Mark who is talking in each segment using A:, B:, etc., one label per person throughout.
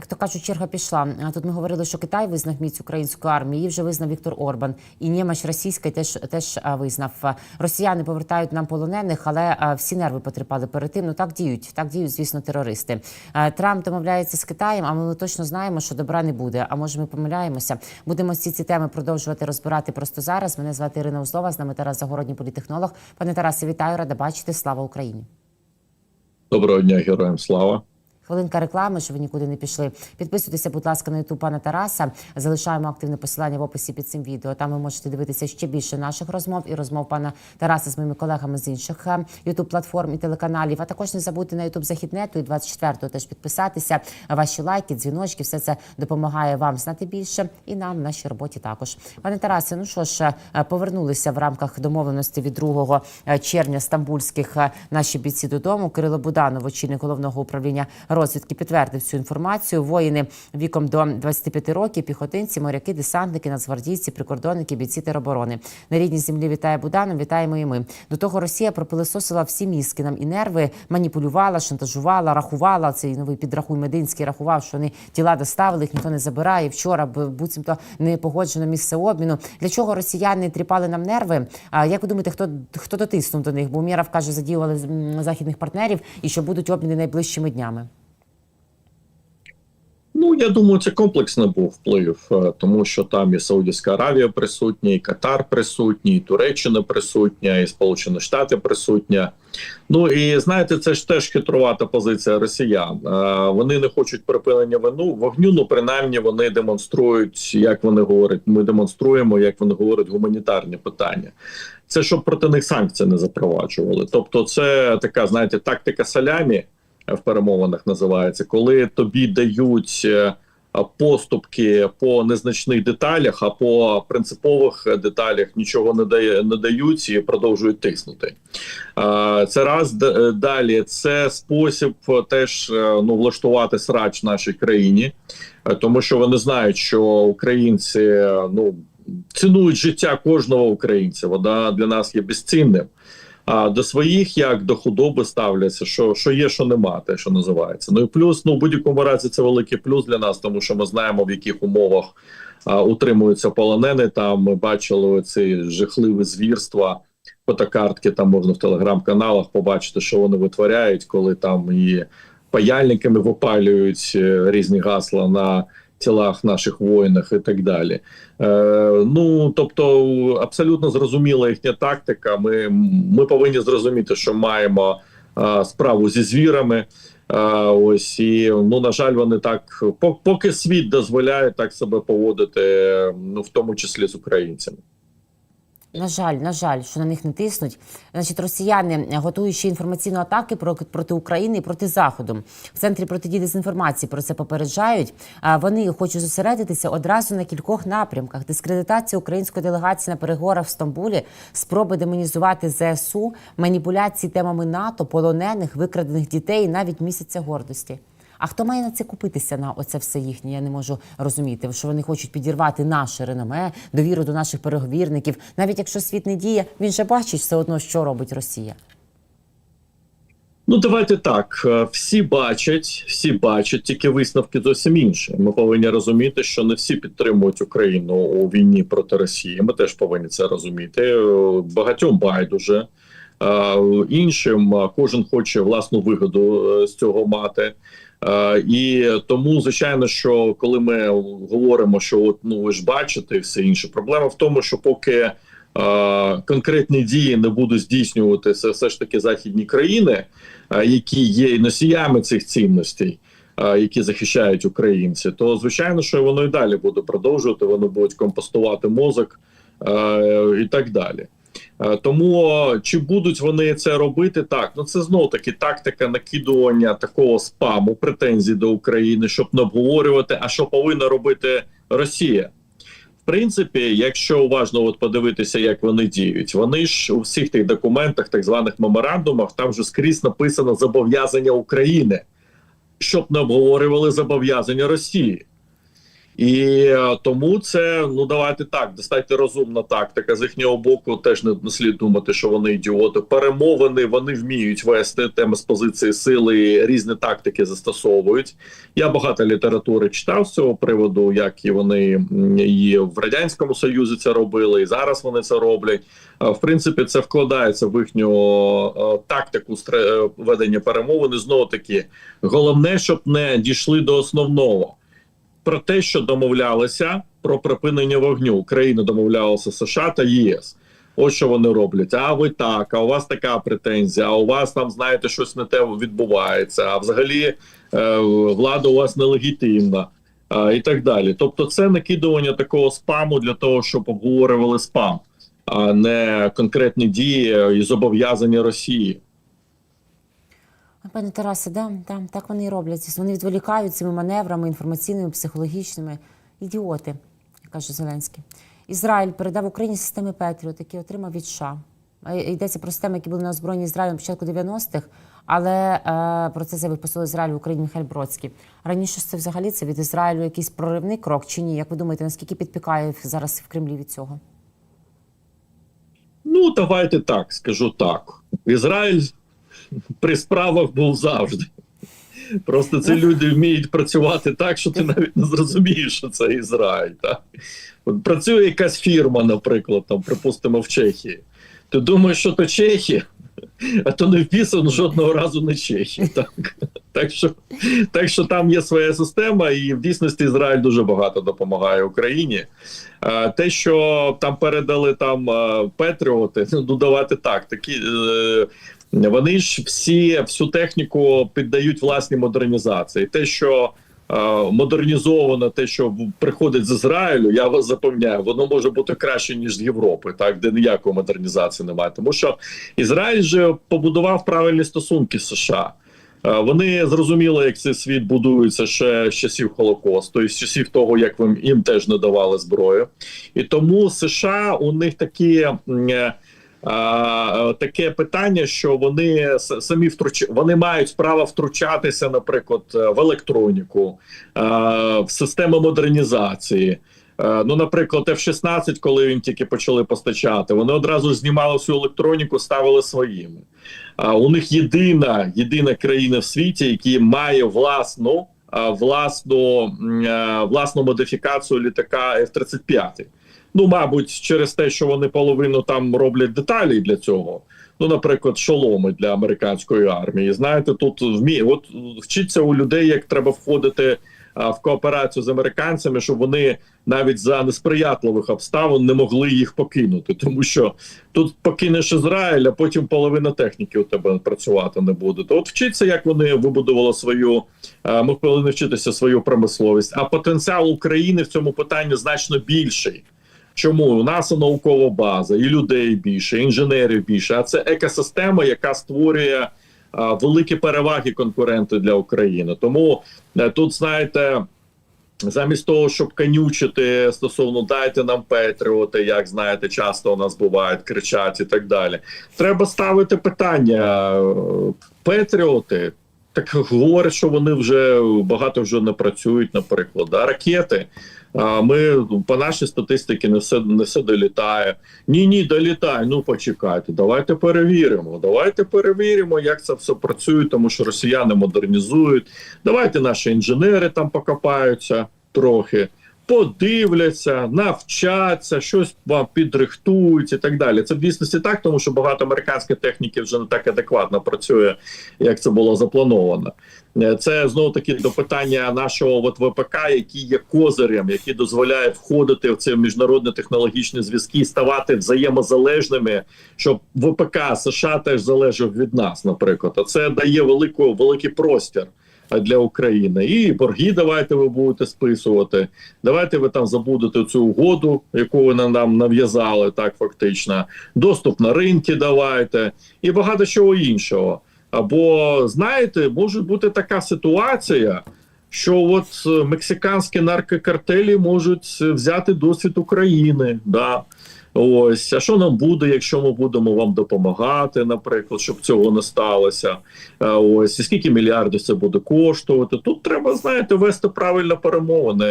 A: Як то кажуть, черга пішла. Тут ми говорили, що Китай визнав міць української армії. Її вже визнав Віктор Орбан. І німеч російський теж теж визнав. Росіяни повертають нам полонених, але всі нерви потріпали перед тим. Ну так діють. Так діють, звісно, терористи. Трамп домовляється з Китаєм, а ми точно знаємо, що добра не буде. А може, ми помиляємося. Будемо всі ці теми продовжувати розбирати просто зараз. Мене звати Ірина Узлова, з нами Тарас Загородній політехнолог. Пане Тарасе, вітаю, рада бачити. Слава Україні.
B: Доброго дня, героям слава.
A: Хвилинка реклами, щоб ви нікуди не пішли. Підписуйтеся, будь ласка, на ютуб пана Тараса. Залишаємо активне посилання в описі під цим відео. Там ви можете дивитися ще більше наших розмов і розмов пана Тараса з моїми колегами з інших ютуб платформ і телеканалів. А також не забудьте на ютуб західнету і 24-го теж підписатися. Ваші лайки, дзвіночки, все це допомагає вам знати більше і нам в нашій роботі також. Пане Тарасе, ну що ж, е, повернулися в рамках домовленості від 2 червня стамбульських е, наші бійці додому. Кирило Буданов, очільник головного управління розвідки, підтвердив цю інформацію. Воїни віком до 25 років, піхотинці, моряки, десантники, нацгвардійці, прикордонники, бійці тероборони. На рідній землі вітає Буданов, вітаємо і ми. До того Росія пропилисосила всі мізки нам і нерви, маніпулювала, шантажувала, рахувала. Цей новий підрахуй Мединський рахував, що вони тіла доставили, їх ніхто не забирає. Вчора буцімто не погоджено місце обміну. Для чого росіяни тріпали нам нерви? А як ви думаєте, хто хто дотиснув до них? Бо Умєров каже, задіювали західних партнерів і що будуть обміни найближчими днями.
B: Ну я думаю, це комплексний був вплив, е, тому що там і Саудівська Аравія присутня, і Катар присутній, і Туреччина присутня, і Сполучені Штати присутня. Ну і знаєте, це ж теж хитрувата позиція росіян. Е, Вони не хочуть припинення вину вогню. Ну принаймні вони демонструють, як вони говорять. Ми демонструємо, як вони говорять, гуманітарні питання. Це щоб проти них санкції не запроваджували. Тобто, це така, знаєте, тактика салямі в перемовинах називається, коли тобі дають е, поступки по незначних деталях, а по принципових деталях нічого не дає не дають і продовжують тиснути. Е, Це раз е, далі. Це спосіб е, теж е, ну влаштувати срач в нашій країні, е, тому що вони знають, що українці е, ну цінують життя кожного українця. Вона для нас є безцінним. А до своїх як до худоби ставляться, що що є, що нема, те, що називається. Ну і плюс, ну в будь-якому разі, це великий плюс для нас, тому що ми знаємо, в яких умовах а, утримуються полонени. Там ми бачили ці жахливі звірства. Фотокартки там можна в телеграм-каналах побачити, що вони витворяють, коли там і паяльниками випалюють е, різні гасла на тілах наших воїнах і так далі. Е, ну тобто, абсолютно зрозуміла їхня тактика. Ми, ми повинні зрозуміти, що маємо е, справу зі звірами. Е, ось і ну на жаль, вони так поки світ дозволяє так себе поводити, ну в тому числі з українцями.
A: На жаль, на жаль, що на них не тиснуть. Значить, росіяни готують ще інформаційні атаки про- проти України і проти Заходу. В центрі протидії дезінформації про це попереджають. А вони хочуть зосередитися одразу на кількох напрямках: дискредитація української делегації на переговорах в Стамбулі, спроби демонізувати ЗСУ, маніпуляції темами НАТО, полонених, викрадених дітей, навіть місяця гордості. А хто має на це купитися на оце все їхнє? Я не можу розуміти, що вони хочуть підірвати наше реноме, довіру до наших переговірників. Навіть якщо світ не діє, він же бачить все одно, що робить Росія.
B: Ну, давайте так. Е, Всі бачать, всі бачать, тільки висновки зовсім інші. Ми повинні розуміти, що не всі підтримують Україну у війні проти Росії. Ми теж повинні це розуміти. Е, Багатьом байдуже. Е, Іншим кожен хоче власну вигоду з цього мати. Е, І тому, звичайно, що коли ми говоримо, що от ну ви ж бачите, і все інше, проблема в тому, що поки е, конкретні дії не будуть здійснювати все ж таки західні країни, е, які є носіями цих цінностей, які захищають українці, то звичайно, що воно і далі буде продовжувати. Вони будуть компостувати мозок е, і так далі. Е, Тому чи будуть вони це робити так? Ну це знов таки тактика накидування такого спаму, претензій до України, щоб не обговорювати, а що повинна робити Росія. В принципі, якщо уважно от подивитися, як вони діють, вони ж у всіх тих документах, так званих меморандумах, там вже скрізь написано зобов'язання України, щоб не обговорювали зобов'язання Росії. І е, тому це ну давайте так, достатньо розумна тактика. З їхнього боку теж не, слід думати, що вони ідіоти. Перемовини вони вміють вести теми з позиції сили, різні тактики застосовують. Я багато літератури читав з цього приводу, як і вони і в радянському союзі це робили, і зараз вони це роблять. А, В принципі, це вкладається в їхню е, тактику е, ведення перемовин. І Знову таки, головне, щоб не дійшли до основного про те, що домовлялися про припинення вогню. Україна домовлялася США та ЄС. Ось що вони роблять. А ви так, а у вас така претензія, а у вас там, знаєте, щось не те відбувається. А взагалі е, влада у вас нелегітимна. А, і так далі. Тобто, це накидування такого спаму для того, щоб обговорювали спам, а не конкретні дії і зобов'язання Росії.
A: Пане Тарасе, да, да, так вони і роблять. Вони відволікають цими маневрами інформаційними, психологічними. Ідіоти, каже Зеленський. Ізраїль передав Україні системи Петріот, які отримав від США. Йдеться про системи, які були на озброєнні Ізраїлем початку 90-х, але е, про це заявив посол Ізраїлю в Україні Михайль Бродський. Раніше це взагалі це від Ізраїлю якийсь проривний крок чи ні? Як ви думаєте, наскільки підпікає зараз в Кремлі від цього?
B: Ну, давайте так, скажу так. Ізраїль при справах був завжди. Просто ці люди вміють працювати так, що ти навіть не зрозумієш, що це Ізраїль. Так? От працює якась фірма, наприклад, там, припустимо, в Чехії. Ти думаєш, що то Чехія, а то не вписано жодного разу не Чехія. Так? Так, що, так що там є своя система, і в дійсності Ізраїль дуже багато допомагає Україні. Те, що там передали там Петріоти, ну давати так, такі. е, Вони ж всі всю техніку піддають власній модернізації. Те, що е, модернізовано, те, що приходить з Ізраїлю, я вас запевняю, воно може бути краще ніж з Європи, так де ніякої модернізації немає. Тому що Ізраїль же побудував правильні стосунки з США. Е, Вони зрозуміли, як цей світ будується ще з часів Холокосту, і з часів того, як їм, теж не давали зброю. І тому США у них такі. Е, таке питання, що вони самі втруч... вони мають право втручатися, наприклад, е, в електроніку, е, в системи модернізації. Ну, наприклад, F-16, коли він тільки почали постачати, вони одразу знімали всю електроніку, ставили своїми. А у них єдина єдина країна в світі, яка має власну власну власну модифікацію літака F-35. Ну, мабуть, через те, що вони половину там роблять деталі для цього. Ну, наприклад, шоломи для американської армії. Знаєте, тут вмі... от вчиться у людей, як треба входити а, в кооперацію з американцями, щоб вони навіть за несприятливих обставин не могли їх покинути, тому що тут покинеш Ізраїль, а потім половина техніки у тебе працювати не буде. То от вчиться, як вони вибудували свою. е, Ми повинні вчитися свою промисловість. А потенціал України в цьому питанні значно більший. Чому у нас наукова база, і людей більше, і інженерів більше. А це екосистема, яка створює а, великі переваги конкуренти для України. Тому е, тут знаєте. Замість того, щоб канючити стосовно дайте нам Петріоти, як знаєте, часто у нас бувають, кричать і так далі. Треба ставити питання: е, Петріоти, так говорять, що вони вже багато вже не працюють, наприклад, да? ракети. Ми по нашій статистиці не все не все долітає. Ні, ні, долітає. Ну почекайте, давайте перевіримо. Давайте перевіримо, як це все працює, тому що росіяни модернізують. Давайте наші інженери там покопаються трохи, подивляться, навчаться, щось вам підрихтують і так далі. Це в дійсності так, тому що багато американської техніки вже не так адекватно працює, як це було заплановано. Е, Це знову таки до питання нашого от ВПК, який є козирем, який дозволяє входити в ці міжнародні технологічні зв'язки ставати взаємозалежними, щоб ВПК США теж залежав від нас, наприклад. А це дає велику великий простір для України. І борги давайте ви будете списувати. Давайте ви там забудете цю угоду, яку ви нам нав'язали, так фактично. Доступ на ринки давайте і багато чого іншого. Або знаєте, може бути така ситуація, що от е, мексиканські наркокартелі можуть взяти досвід України. Да. Ось, а що нам буде, якщо ми будемо вам допомагати, наприклад, щоб цього не сталося? Е, Ось і скільки мільярдів це буде коштувати? Тут треба, знаєте, вести правильно перемовини,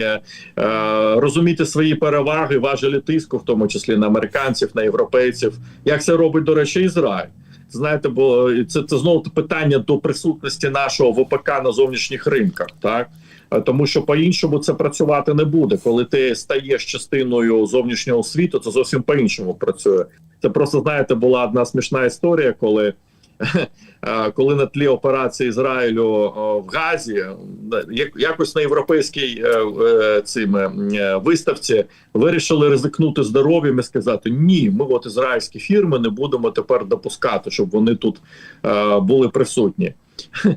B: е, е, розуміти свої переваги, важелі тиску, в тому числі на американців, на європейців. Як це робить, до речі, Ізраїль. Знаєте, бо це, це знову питання до присутності нашого ВПК на зовнішніх ринках, так тому що по-іншому це працювати не буде. Коли ти стаєш частиною зовнішнього світу, це зовсім по-іншому працює. Це просто знаєте, була одна смішна історія, коли. Коли на тлі операції Ізраїлю в Газі як- якось на європейській е, е, цим е, виставці вирішили ризикнути здоров'ям і сказати: ні, ми от ізраїльські фірми не будемо тепер допускати, щоб вони тут були присутні.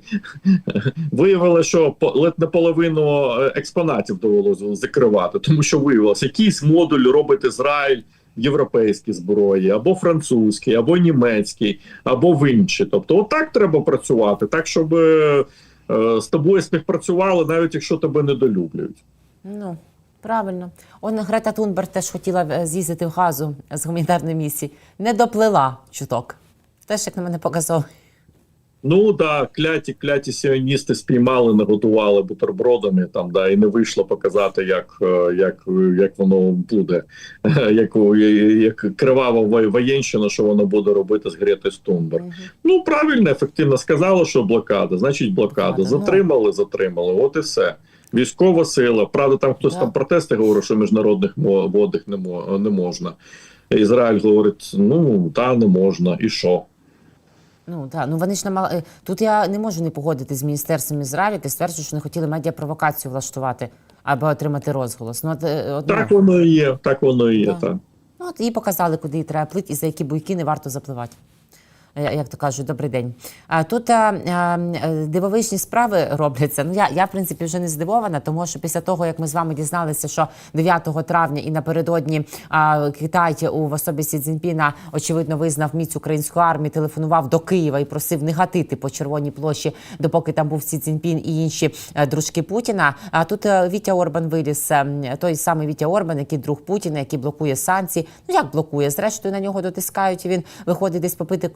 B: Виявилося, що ледь не половину е, експонатів довелося закривати, тому що виявилося, якийсь модуль робить Ізраїль в європейській зброї, або французькі, або німецькі, або в інші. Тобто, отак треба працювати, так щоб е, е, з тобою співпрацювали, навіть якщо тебе недолюблюють.
A: Ну, правильно. Он Грета Тунберг теж хотіла е, з'їздити в газу з гуманітарної місії. Не доплила чуток. Теж, як на мене показав.
B: Ну да, кляті, кляті сіоністи спіймали, наготували бутербродами там, да, і не вийшло показати, як, е, як, як воно буде, як, як кривава воєнщина, що воно буде робити з Грети Стунберг.
A: Мгм.
B: Ну правильно, ефективно сказали, що блокада, значить блокада.
A: Блокада, ну.
B: Затримали, затримали. От і все. Військова сила. Правда, там хтось
A: Да.
B: там протести говорив, що міжнародних водних не, не можна. Ізраїль говорить: ну та не можна, і що?
A: Ну так, ну вони ж намагали. е, Тут я не можу не погодити з міністерством Ізраїлю, яке стверджує, що не хотіли медіапровокацію влаштувати аби отримати розголос. Ну от, е, от, ну,
B: Так воно і є, так воно і є.
A: Так.
B: Так.
A: Ну, от і показали, куди треба плити і за які буйки не варто запливати. Е, Як то кажуть, добрий день. Тут дивовижні справи робляться. Ну я, я в принципі вже не здивована, тому що після того, як ми з вами дізналися, що 9 травня і напередодні Китай у в особі Сі Цзіньпіна, очевидно визнав міць української армії, телефонував до Києва і просив не гатити по червоній площі, допоки там був Сі Цзіньпін і інші е, дружки Путіна. А тут е, Вітя Орбан виліз, той самий Вітя Орбан, який друг Путіна, який блокує санкції. Ну як блокує? Зрештою на нього дотискають. Він виходить десь попити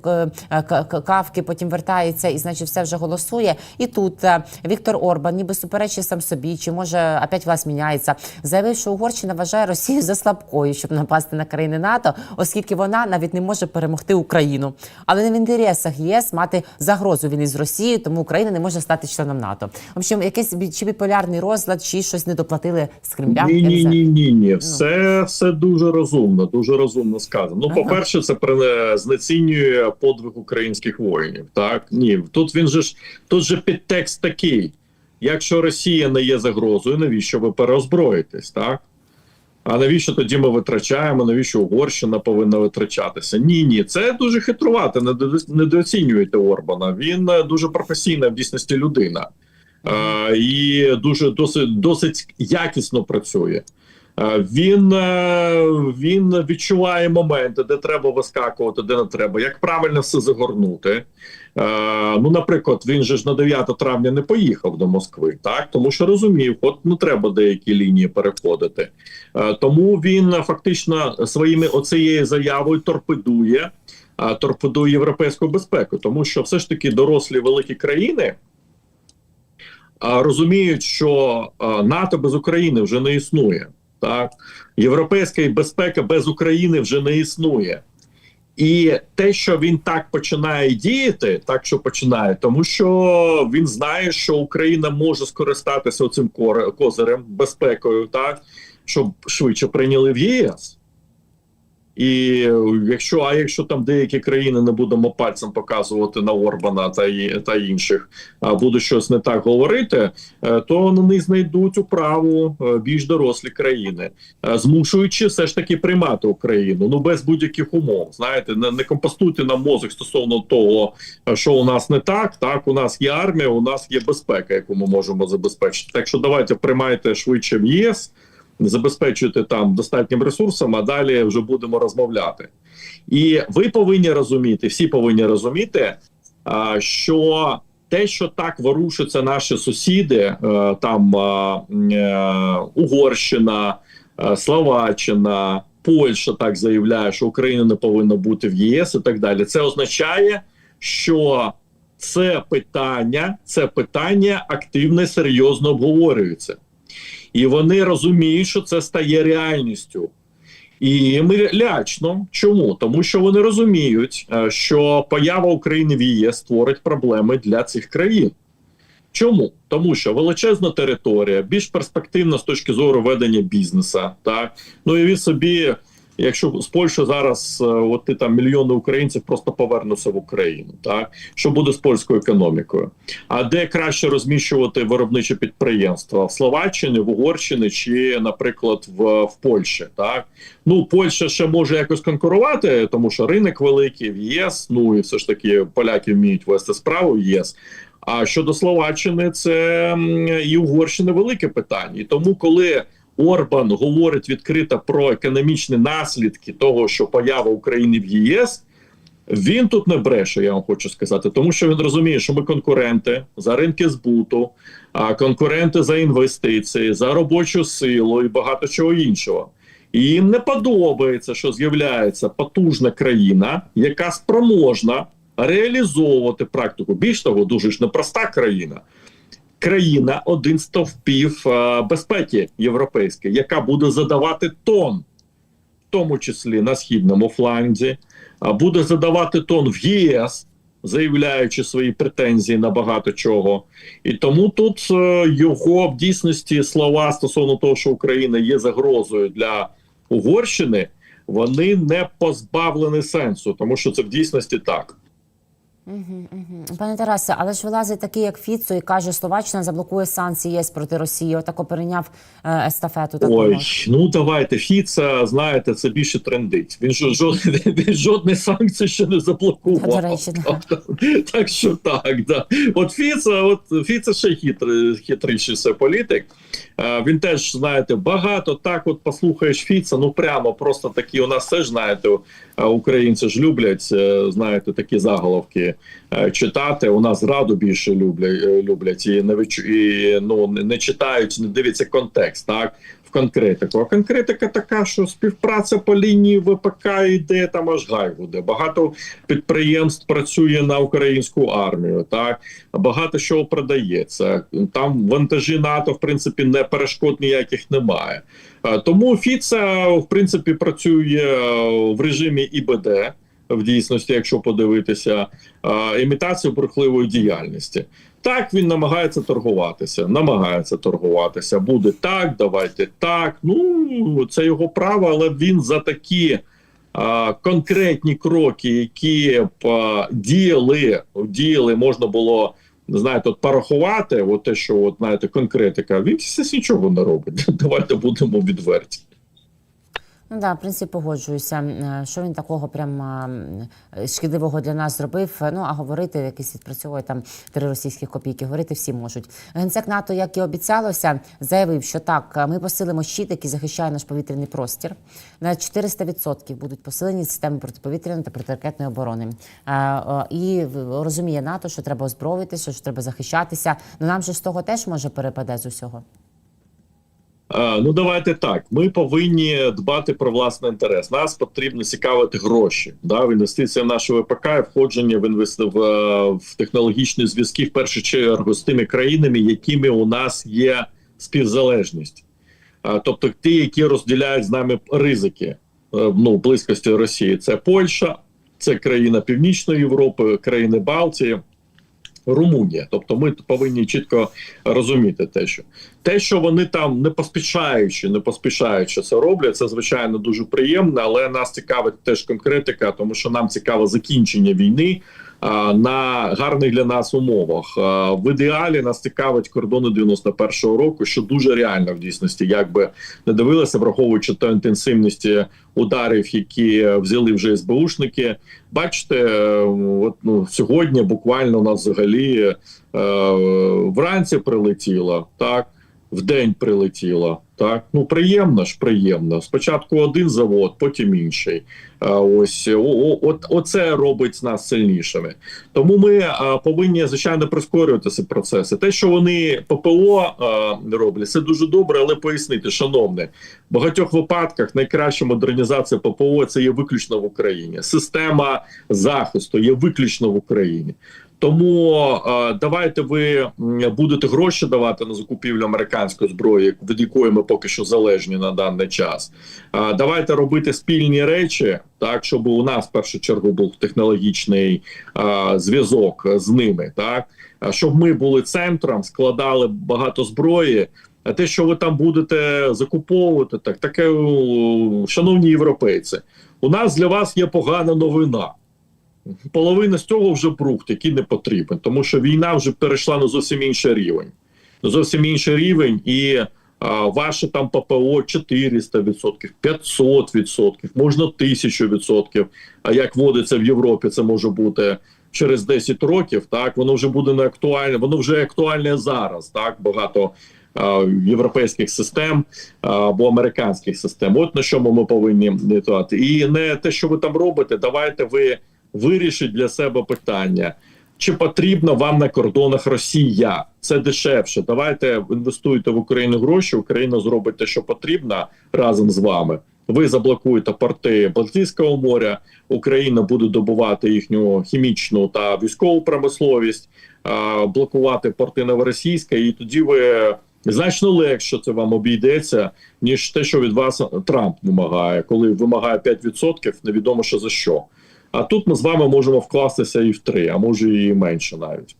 A: кавки, потім вертається і, значить, все вже голосує. І тут е, Віктор Орбан, ніби суперечить сам собі, чи може опять власть міняється, заявив, що Угорщина вважає Росію за слабкою, щоб напасти на країни НАТО, оскільки вона навіть не може перемогти Україну. Але не в інтересах ЄС мати загрозу війни з Росією, тому Україна не може стати членом НАТО. В общем, якийсь чи біполярний розлад, чи щось не доплатили з Кремля.
B: Ні, ні, ні, ні, ні. Все, все дуже розумно, дуже розумно сказано. Ну, по-перше, це при- знецінює подвиг українських воїнів. Так ні, тут він же ж тут же підтекст такий: якщо Росія не є загрозою, навіщо ви переозброїтесь? Так. А навіщо тоді ми витрачаємо? Навіщо Угорщина повинна витрачатися? Ні, ні, це дуже хитрувати. недо- Недооцінюєте Орбана. Він е, дуже професійна в дійсності людина е, і дуже досить досить якісно працює. Е, Він, е, він відчуває моменти, де треба вискакувати, де не треба, як правильно все загорнути. Е, Ну, наприклад, він же ж на 9 травня не поїхав до Москви, так тому що розумів, от не треба деякі лінії переходити. Тому він фактично своїми оцією заявою торпедує, торпедує європейську безпеку, тому що все ж таки дорослі великі країни. Розуміють, що НАТО без України вже не існує. Так, європейська безпека без України вже не існує. І те, що він так починає діяти, так що починає, тому що він знає, що Україна може скористатися цим козирем, безпекою, так щоб швидше прийняли в ЄС. І якщо, а якщо там деякі країни не будемо пальцем показувати на Орбана та та інших, а будуть щось не так говорити, е, то них знайдуть управу е, більш дорослі країни, е, змушуючи все ж таки приймати Україну ну без будь-яких умов. Знаєте, не, не компостуйте нам мозок стосовно того, що у нас не так. Так, у нас є армія, у нас є безпека, яку ми можемо забезпечити. Так що давайте приймайте швидше в ЄС забезпечуєте там достатнім ресурсом, а далі вже будемо розмовляти. І ви повинні розуміти, всі повинні розуміти, що те, що так ворушаться наші сусіди, е, там е, Угорщина, е, Словаччина, Польща так заявляє, що Україна не повинна бути в ЄС і так далі. Це означає, що це питання, це питання активно серйозно обговорюється. І вони розуміють, що це стає реальністю. І ми лячно. Чому? Тому що вони розуміють, е, що поява України в ЄС створить проблеми для цих країн. Чому? Тому що величезна територія, більш перспективна з точки зору ведення бізнесу. Так ну і від собі, якщо з Польщі зараз е, от ти там мільйони українців просто повернуться в Україну, так що буде з польською економікою? А де краще розміщувати виробничі підприємства в Словаччині, в Угорщині чи, наприклад, в, в Польщі? Так ну Польща ще може якось конкурувати, тому що ринок великий в ЄС. Ну і все ж таки поляки вміють вести справу в ЄС. А щодо Словаччини, це і Угорщини велике питання. І тому, коли Орбан говорить відкрито про економічні наслідки того, що поява України в ЄС, він тут не бреше, я вам хочу сказати, тому що він розуміє, що ми конкуренти за ринки збуту, а конкуренти за інвестиції, за робочу силу і багато чого іншого. І їм не подобається, що з'являється потужна країна, яка спроможна реалізовувати практику. Більш того, дуже ж непроста країна. Країна один з стовпів е, безпеки європейської, яка буде задавати тон, в тому числі на східному фланзі, буде задавати тон в ЄС, заявляючи свої претензії на багато чого. І тому тут е, його в дійсності слова стосовно того, що Україна є загрозою для Угорщини, вони не позбавлені сенсу, тому що це в дійсності так.
A: Мгм, мгм. Пане Тарасе, але ж вилазить такий, як Фіцо, і каже, Словаччина заблокує санкції ЄС проти Росії. Отако перейняв е, естафету. Так
B: Ой, ну давайте. Фіца, знаєте, це більше трендить. Він ж жодних він жодних санкцій ще не заблокував.
A: До речі, да.
B: Так що так, да. От Фіца, от Фіца ще хитрий, хитріший все політик. Е, Він теж, знаєте, багато так. От послухаєш Фіца, ну прямо просто такі. У нас теж знаєте, е, українці ж люблять, е, знаєте, такі заголовки читати. У нас раду більше люблять, люблять і не відчу- і ну не читають, не дивляться контекст, так. Конкретику. А конкретика така, що співпраця по лінії ВПК йде там аж гай буде. Багато підприємств працює на українську армію. Так багато чого продається. Там вантажі НАТО, в принципі, не перешкод ніяких немає. Тому Фіца, в принципі, працює в режимі ІБД. В дійсності, якщо подивитися, імітацію бурхливої діяльності. Так він намагається торгуватися, намагається торгуватися. Буде так, давайте так. Ну це його право, але він за такі а, конкретні кроки, які б а, діяли, діяли, можна було знаєте, от порахувати. От те, що от знаєте, конкретика. Він все нічого не робить. Давайте будемо відверті.
A: Ну да, в принципі, погоджуюся. Е, Що він такого прям е, шкідливого для нас зробив? Ну а говорити якісь відпрацьовує там три російських копійки. Говорити всі можуть. Генсек НАТО, як і обіцялося, заявив, що так, е, ми посилимо щит, який захищає наш повітряний простір. На 400% будуть посилені системи протиповітряної та протиракетної оборони. І розуміє НАТО, що треба озброїтися, що треба захищатися. Ну нам же з того теж може перепаде з усього.
B: Е, Ну давайте так. Ми повинні дбати про власний інтерес. Нас потрібно цікавити гроші. Да, в інвестиція в нашу ВПК і входження в інвест... в, е, в технологічні зв'язки в першу чергу з тими країнами, якими у нас є співзалежність. Е, Тобто ті, які розділяють з нами ризики ну, близькості Росії. Це Польща, це країна Північної Європи, країни Балтії. Румунія, тобто ми повинні чітко розуміти те, що те, що вони там не поспішаючи, не поспішаючи це роблять, це звичайно дуже приємно, але нас цікавить теж конкретика, тому що нам цікаво закінчення війни на гарних для нас умовах. В ідеалі нас цікавить кордони 91-го року, що дуже реально в дійсності, якби не дивилися, враховуючи та інтенсивності ударів, які взяли вже СБУшники. Бачите, от ну сьогодні буквально у нас взагалі е, вранці прилетіло, так в день прилетіло. Так ну приємно ж, приємно. Спочатку один завод, потім інший. Ось о, о, от оце робить нас сильнішими. Тому ми а, повинні звичайно прискорювати ці процеси. Те, що вони ППО а, роблять, це дуже добре, але пояснити, шановне, в багатьох випадках найкраща модернізація ППО це є виключно в Україні. Система захисту є виключно в Україні. Тому е, давайте ви будете гроші давати на закупівлю американської зброї, від якої ми поки що залежні на даний час. Е, давайте робити спільні речі, так щоб у нас в першу чергу був технологічний е, зв'язок з ними, так щоб ми були центром, складали багато зброї. А те, що ви там будете закуповувати, так таке, шановні європейці, у нас для вас є погана новина. Половина з цього вже брухт, який не потрібен, тому що війна вже перейшла на зовсім інший рівень. На зовсім інший рівень, і а, ваше там ППО 400%, 500%, можна 1000%. А як водиться в Європі, це може бути через 10 років. Так воно вже буде не актуальне, воно вже актуальне зараз. Так багато європейських систем або американських систем. От на чому ми повинні дати. І не те, що ви там робите, давайте ви вирішить для себе питання. Чи потрібна вам на кордонах Росія? Це дешевше. Давайте інвестуйте в Україну гроші. Україна зробить те, що потрібно разом з вами. Ви заблокуєте порти Балтійського моря. Україна буде добувати їхню хімічну та військову промисловість, блокувати порти Новоросійська, і тоді ви значно легше це вам обійдеться, ніж те, що від вас Трамп вимагає, коли вимагає 5%, невідомо що за що. А тут ми з вами можемо вкластися і в три, а може і менше навіть.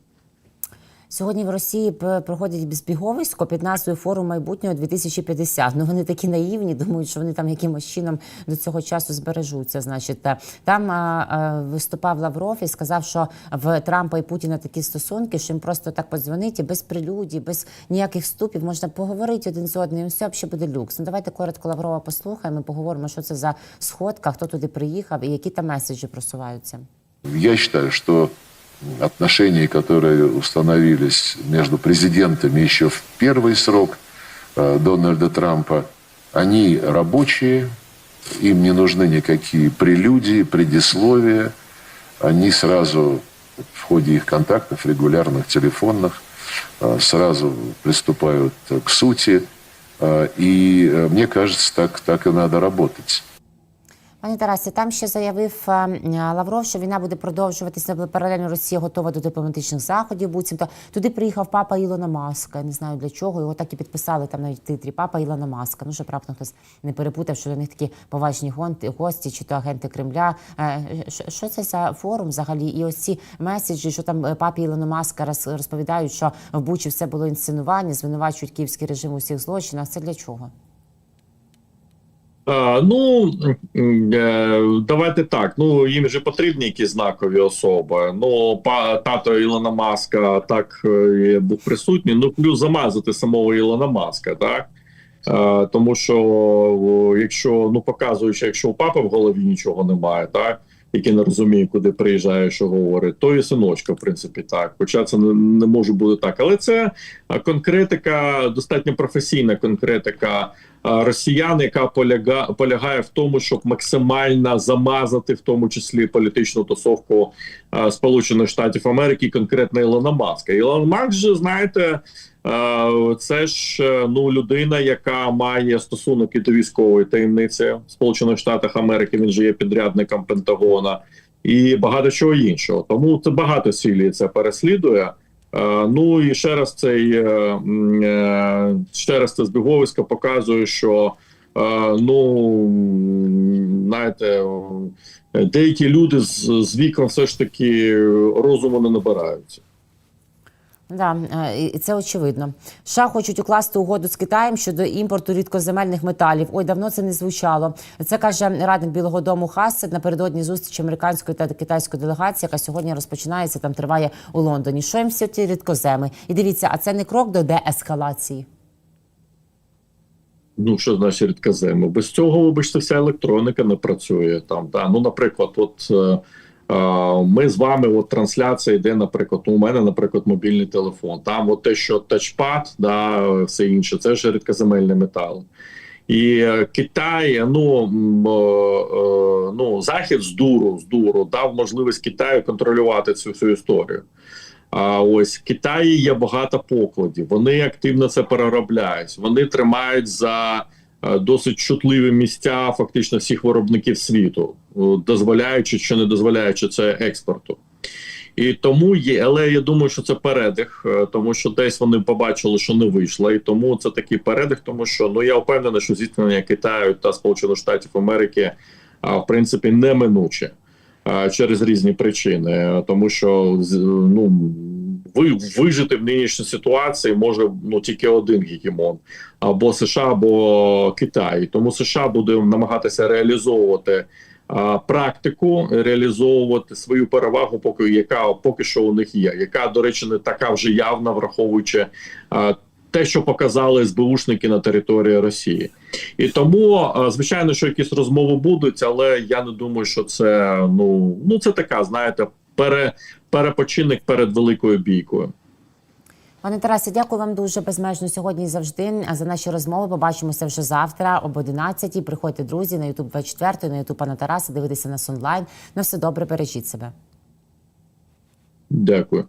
A: Сьогодні в Росії проходять безбіговисько під назвою Форум майбутнього 2050. Ну вони такі наївні, думають, що вони там якимось чином до цього часу збережуться. Значить, там а, а, виступав Лавров і сказав, що в Трампа і Путіна такі стосунки, що їм просто так подзвонить і без прелюдій, без ніяких ступів можна поговорити один з одним. і Все ще буде люкс. Ну давайте коротко Лаврова послухаємо. Поговоримо, що це за сходка, хто туди приїхав і які там меседжі просуваються.
C: Я считаю, что отношения, которые установились между президентами еще в первый срок э, Дональда Трампа, они рабочие, им не нужны никакие прелюдии, предисловия. Они сразу в ходе их контактов, регулярных телефонных, э, сразу приступают к сути. Э, И мне кажется, так, так и надо работать.
A: Пані Тарасі, там ще заявив е, Лавров, що війна буде продовжуватися, але паралельно Росія готова до дипломатичних заходів. Буцімто туди приїхав папа Ілона Маска. Я не знаю для чого. Його так і підписали там навіть титрі Папа Ілона Маска. Ну щоб раптом хтось не перепутав, що до них такі поважні гості, чи то агенти Кремля. Е, що- це за форум взагалі? І ось ці меседжі, що там е, папі Ілона Маска розповідають, що в Бучі все було інсценування, звинувачують київський режим у всіх злочинах. Це для чого?
B: А, ну е, давайте так. Ну їм же потрібні якісь знакові особи. Ну, тато Ілона Маска так е, був присутній. Ну плюс замазати самого Ілона Маска, так. Е, тому що якщо ну показуючи, якщо у папи в голові нічого немає, так який не розуміє, куди приїжджає, що говорить, то і синочка, в принципі, так. Хоча це не, не може бути так. Але це е, конкретика, достатньо професійна конкретика е, росіян, яка поляга, полягає в тому, щоб максимально замазати, в тому числі політичну тусовку е, Сполучених Штатів Америки, конкретно Ілона Маска. Ілон Маск же, знаєте. Е, Це ж е, ну людина, яка має стосунок і до військової таємниці Сполучених Штатах Америки. Він же є підрядником Пентагона і багато чого іншого. Тому це багато цілі це переслідує. Е, Ну і ще раз цей е, е, ще раз це збіговисько показує, що ну знаєте, деякі люди з, з віком все ж таки розуму не набираються.
A: Да, е, і це очевидно. США хочуть укласти угоду з Китаєм щодо імпорту рідкоземельних металів. Ой, давно це не звучало. Це каже радник Білого Дому Хассет напередодні зустрічі американської та китайської делегації, яка сьогодні розпочинається. Там триває у Лондоні. Що їм всі ті рідкоземи? І дивіться, а це не крок до деескалації.
B: Ну, що значить рідкоземи? Без цього, вибачте, вся електроніка не працює там. Да? Ну, наприклад, от Е, Ми з вами, от трансляція йде, наприклад, у мене, наприклад, мобільний телефон. Там от те, що тачпад, да, все інше, це ж рідкоземельний метал. І е, Китай, ну, е, е, ну захід з дуру, з дуру дав можливість Китаю контролювати цю всю історію. А ось в Китаї є багато покладів. Вони активно це переробляють. Вони тримають за досить чутливі місця фактично всіх виробників світу, е, дозволяючи чи не дозволяючи це експорту. І тому є, але я думаю, що це передих, е, тому що десь вони побачили, що не вийшло, і тому це такий передих, тому що ну я впевнений, що зіткнення Китаю та Сполучених Штатів Америки в принципі неминуче через різні причини, Е, тому що ну ви вижити в нинішній ситуації може ну тільки один гегемон або США, або Китай. Тому США буде намагатися реалізовувати а, практику, реалізовувати свою перевагу, поки яка поки що у них є, яка до речі не така вже явна, враховуючи а, те, що показали СБУшники на території Росії, і тому звичайно, що якісь розмови будуть, але я не думаю, що це ну ну це така, знаєте, пере, перепочинок перед великою бійкою.
A: Пане Тарасе, дякую вам дуже безмежно сьогодні і завжди за наші розмови. Побачимося вже завтра об 11 Приходьте, друзі, на Ютуб 24, на Ютуб пана Тараса, дивитися нас онлайн. На все добре, бережіть себе.
B: Дякую.